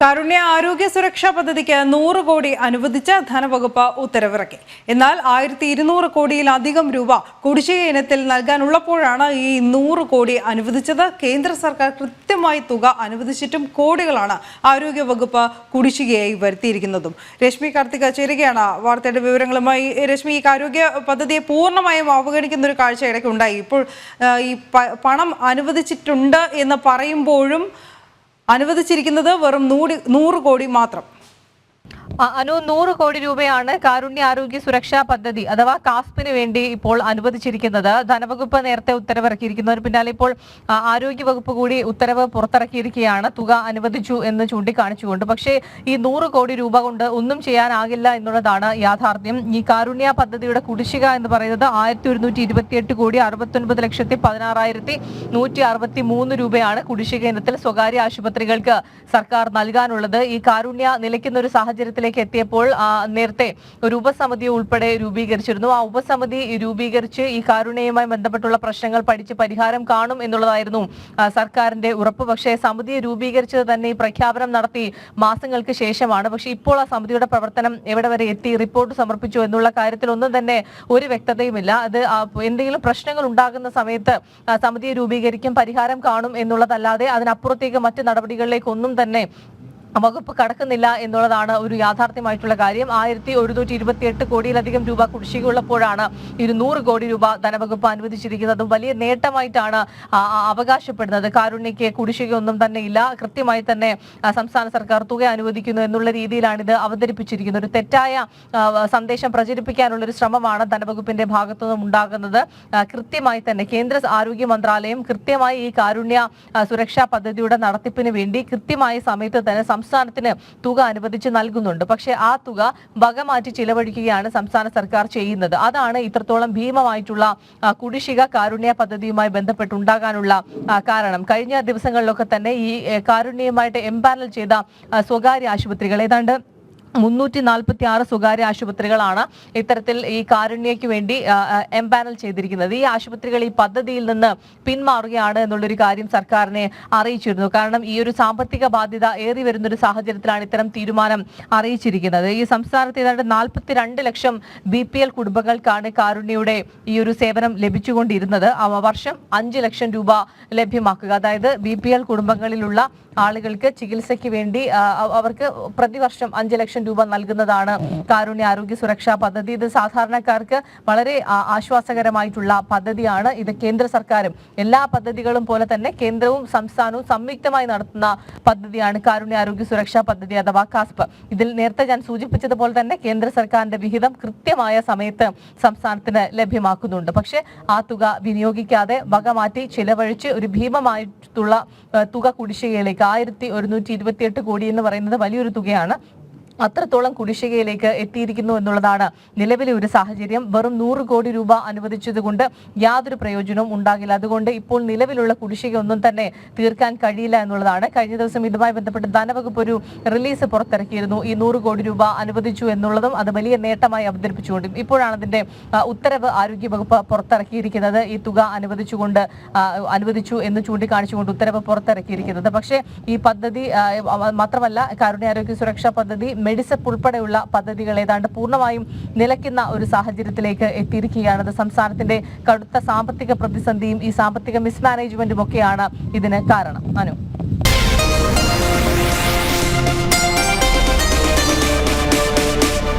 കാരുണ്യ ആരോഗ്യ സുരക്ഷാ പദ്ധതിക്ക് നൂറ് കോടി അനുവദിച്ച ധനവകുപ്പ് ഉത്തരവിറക്കി. എന്നാൽ ആയിരത്തി ഇരുന്നൂറ് കോടിയിലധികം രൂപ കുടിശ്ശിക ഇനത്തിൽ നൽകാനുള്ളപ്പോഴാണ് ഈ നൂറ് കോടി അനുവദിച്ചത്. കേന്ദ്ര സർക്കാർ കൃത്യമായി തുക അനുവദിച്ചിട്ടും കോടികളാണ് ആരോഗ്യ വകുപ്പ് കുടിശ്ശികയായി വരുത്തിയിരിക്കുന്നതും. രശ്മി കാർത്തിക ചേരുകയാണ് വാർത്തയുടെ വിവരങ്ങളുമായി. രശ്മി ഈ ആരോഗ്യ പദ്ധതിയെ പൂർണമായും അവഗണിക്കുന്ന ഒരു കാഴ്ച ഇടയ്ക്ക് ഉണ്ടായി ഇപ്പോൾ ഈ പണം അനുവദിച്ചിട്ടുണ്ട് എന്ന് പറയുമ്പോഴും അനുവദിച്ചിരിക്കുന്നത് വെറും നൂറ് കോടി മാത്രം. അനു നൂറ് കോടി രൂപയാണ് കാരുണ്യ ആരോഗ്യ സുരക്ഷാ പദ്ധതി അഥവാ കാസ്പിന് വേണ്ടി ഇപ്പോൾ അനുവദിച്ചിരിക്കുന്നത്. ധനവകുപ്പ് നേരത്തെ ഉത്തരവിറക്കിയിരിക്കുന്നതിന് പിന്നാലെ ഇപ്പോൾ ആരോഗ്യ വകുപ്പ് കൂടി ഉത്തരവ് പുറത്തിറക്കിയിരിക്കുകയാണ്. തുക അനുവദിച്ചു എന്ന് ചൂണ്ടിക്കാണിച്ചുകൊണ്ട്. പക്ഷേ ഈ നൂറ് കോടി രൂപ കൊണ്ട് ഒന്നും ചെയ്യാനാകില്ല എന്നുള്ളതാണ് യാഥാർത്ഥ്യം. ഈ കാരുണ്യ പദ്ധതിയുടെ കുടിശ്ശിക എന്ന് പറയുന്നത് ആയിരത്തി ഒരുന്നൂറ്റി ഇരുപത്തിയെട്ട് കോടി അറുപത്തൊൻപത് ലക്ഷത്തി പതിനാറായിരത്തി നൂറ്റി അറുപത്തി മൂന്ന് രൂപയാണ് കുടിശ്ശിക ഇനത്തിൽ സ്വകാര്യ ആശുപത്രികൾക്ക് സർക്കാർ നൽകാനുള്ളത്. ഈ കാരുണ്യ നിലയ്ക്കുന്ന ഒരു സാഹചര്യത്തിലേക്ക് എത്തിയപ്പോൾ ആ, നേരത്തെ ഒരു ഉപസമിതി ഉൾപ്പെടെ രൂപീകരിച്ചിരുന്നു. ആ ഉപസമിതി രൂപീകരിച്ച് ഈ കാരുണ്യയുമായി ബന്ധപ്പെട്ടുള്ള പ്രശ്നങ്ങൾ പഠിച്ച് പരിഹാരം കാണും എന്നുള്ളതായിരുന്നു സർക്കാരിന്റെ ഉറപ്പ്. പക്ഷേ സമിതിയെ രൂപീകരിച്ചത് തന്നെ ഈ പ്രഖ്യാപനം നടത്തി മാസങ്ങൾക്ക് ശേഷമാണ്. പക്ഷേ ഇപ്പോൾ ആ സമിതിയുടെ പ്രവർത്തനം എവിടെ വരെ എത്തി റിപ്പോർട്ട് സമർപ്പിച്ചു എന്നുള്ള കാര്യത്തിൽ ഒന്നും തന്നെ ഒരു വ്യക്തതയുമില്ല. അത് എന്തെങ്കിലും പ്രശ്നങ്ങൾ ഉണ്ടാകുന്ന സമയത്ത് സമിതിയെ രൂപീകരിക്കും പരിഹാരം കാണും എന്നുള്ളതല്ലാതെ അതിനപ്പുറത്തേക്ക് മറ്റ് നടപടികളിലേക്കൊന്നും തന്നെ വകുപ്പ് കടക്കുന്നില്ല എന്നുള്ളതാണ് ഒരു യാഥാർത്ഥ്യമായിട്ടുള്ള കാര്യം. ആയിരത്തി ഒരുന്നൂറ്റി ഇരുപത്തി എട്ട് കോടിയിലധികം രൂപ കുടിശ്ശികയുള്ളപ്പോഴാണ് ഇരുന്നൂറ് കോടി രൂപ ധനവകുപ്പ് അനുവദിച്ചിരിക്കുന്നതും. വലിയ നേട്ടമായിട്ടാണ് അവകാശപ്പെടുന്നത്. കാരുണ്യക്ക് കുടിശ്ശികയൊന്നും തന്നെ ഇല്ല. കൃത്യമായി തന്നെ സംസ്ഥാന സർക്കാർ തുക അനുവദിക്കുന്നു എന്നുള്ള രീതിയിലാണ് ഇത് അവതരിപ്പിച്ചിരിക്കുന്നത്. ഒരു തെറ്റായ സന്ദേശം പ്രചരിപ്പിക്കാനുള്ള ഒരു ശ്രമമാണ് ധനവകുപ്പിന്റെ ഭാഗത്തു നിന്നും ഉണ്ടാകുന്നത് കൃത്യമായി തന്നെ കേന്ദ്ര ആരോഗ്യ മന്ത്രാലയം കൃത്യമായി ഈ കാരുണ്യ സുരക്ഷാ പദ്ധതിയുടെ നടത്തിപ്പിന് വേണ്ടി കൃത്യമായ സമയത്ത് തന്നെ സംസ്ഥാനത്തിന് തുക അനുവദിച്ച് നൽകുന്നുണ്ട്. പക്ഷേ ആ തുക വകമാറ്റി ചിലവഴിക്കുകയാണ് സംസ്ഥാന സർക്കാർ ചെയ്യുന്നത്. അതാണ് ഇത്രത്തോളം ഭീമമായിട്ടുള്ള കുടിശ്ശിക കാരുണ്യ പദ്ധതിയുമായി ബന്ധപ്പെട്ടുണ്ടാകാനുള്ള കാരണം. കഴിഞ്ഞ ദിവസങ്ങളിലൊക്കെ തന്നെ ഈ കാരുണ്യമായിട്ട് എംപാനൽ ചെയ്ത സ്വകാര്യ ആശുപത്രികൾ ഏതാണ്ട് മുന്നൂറ്റി നാൽപ്പത്തി ആറ് സ്വകാര്യ ആശുപത്രികളാണ് ഇത്തരത്തിൽ ഈ കാരുണ്യയ്ക്ക് വേണ്ടി എംപാനൽ ചെയ്തിരിക്കുന്നത്. ഈ ആശുപത്രികൾ ഈ പദ്ധതിയിൽ നിന്ന് പിന്മാറുകയാണ് എന്നുള്ളൊരു കാര്യം സർക്കാരിനെ അറിയിച്ചിരുന്നു. കാരണം ഈ ഒരു സാമ്പത്തിക ബാധ്യത ഏറി വരുന്ന ഒരു സാഹചര്യത്തിലാണ് ഇത്തരം തീരുമാനം അറിയിച്ചിരിക്കുന്നത്. ഈ സംസ്ഥാനത്ത് ഏതാണ്ട് നാൽപ്പത്തിരണ്ട് ലക്ഷം ബി പി എൽ കുടുംബങ്ങൾക്കാണ് കാരുണ്യയുടെ ഈ ഒരു സേവനം ലഭിച്ചുകൊണ്ടിരുന്നത്. വർഷം അഞ്ച് ലക്ഷം രൂപ ലഭ്യമാക്കുക. അതായത് ബി പി എൽ കുടുംബങ്ങളിലുള്ള ആളുകൾക്ക് ചികിത്സയ്ക്ക് വേണ്ടി അവർക്ക് പ്രതിവർഷം അഞ്ച് ലക്ഷം രൂപ നൽകുന്നതാണ് കാരുണ്യ ആരോഗ്യ സുരക്ഷാ പദ്ധതി. ഇത് സാധാരണക്കാർക്ക് വളരെ ആശ്വാസകരമായിട്ടുള്ള പദ്ധതിയാണ്. ഇത് കേന്ദ്ര സർക്കാരും എല്ലാ പദ്ധതികളും പോലെ തന്നെ കേന്ദ്രവും സംസ്ഥാനവും സംയുക്തമായി നടത്തുന്ന പദ്ധതിയാണ് കാരുണ്യ ആരോഗ്യ സുരക്ഷാ പദ്ധതി അഥവാ കാസ്പ്. ഇതിൽ നേരത്തെ ഞാൻ സൂചിപ്പിച്ചതുപോലെ തന്നെ കേന്ദ്ര സർക്കാരിന്റെ വിഹിതം കൃത്യമായ സമയത്ത് സംസ്ഥാനത്തിന് ലഭ്യമാക്കുന്നുണ്ട്. പക്ഷേ ആ തുക വിനിയോഗിക്കാതെ വകമാറ്റി ചിലവഴിച്ച് ഒരു ഭീമമായിട്ടുള്ള തുക കുടിശ്ശികയിലേക്ക് ആയിരത്തി ഒരുന്നൂറ്റി ഇരുപത്തിയെട്ട് കോടി എന്ന് പറയുന്നത് വലിയൊരു തുകയാണ്. അത്രത്തോളം കുടിശ്ശികയിലേക്ക് എത്തിയിരിക്കുന്നു എന്നുള്ളതാണ് നിലവിലെ ഒരു സാഹചര്യം. വെറും നൂറ് കോടി രൂപ അനുവദിച്ചതുകൊണ്ട് യാതൊരു പ്രയോജനവും ഉണ്ടാകില്ല. അതുകൊണ്ട് ഇപ്പോൾ നിലവിലുള്ള കുടിശ്ശിക ഒന്നും തന്നെ തീർക്കാൻ കഴിയില്ല എന്നുള്ളതാണ്. കഴിഞ്ഞ ദിവസം ഇതുമായി ബന്ധപ്പെട്ട് ധനവകുപ്പ് ഒരു റിലീസ് പുറത്തിറക്കിയിരുന്നു. ഈ നൂറ് കോടി രൂപ അനുവദിച്ചു എന്നുള്ളതും അത് വലിയ നേട്ടമായി അവതരിപ്പിച്ചുകൊണ്ടും ഇപ്പോഴാണ് അതിന്റെ ഉത്തരവ് ആരോഗ്യ വകുപ്പ് പുറത്തിറക്കിയിരിക്കുന്നത്. ഈ തുക അനുവദിച്ചുകൊണ്ട് അനുവദിച്ചു എന്ന് ചൂണ്ടിക്കാണിച്ചുകൊണ്ട് ഉത്തരവ് പുറത്തിറക്കിയിരിക്കുന്നത്. പക്ഷേ ഈ പദ്ധതി മാത്രമല്ല മാത്രമല്ല കാരുണ്യാരോഗ്യ സുരക്ഷാ പദ്ധതി മെഡിസെപ്പ് ഉൾപ്പെടെയുള്ള പദ്ധതികൾ ഏതാണ്ട് പൂർണമായും നിലയ്ക്കുന്ന ഒരു സാഹചര്യത്തിലേക്ക് എത്തിയിരിക്കുകയാണ്. സംസ്ഥാനത്തിന്റെ കടുത്ത സാമ്പത്തിക പ്രതിസന്ധിയും ഈ സാമ്പത്തിക മിസ്മാനേജ്മെന്റും ഒക്കെയാണ് ഇതിന് കാരണം. അനു.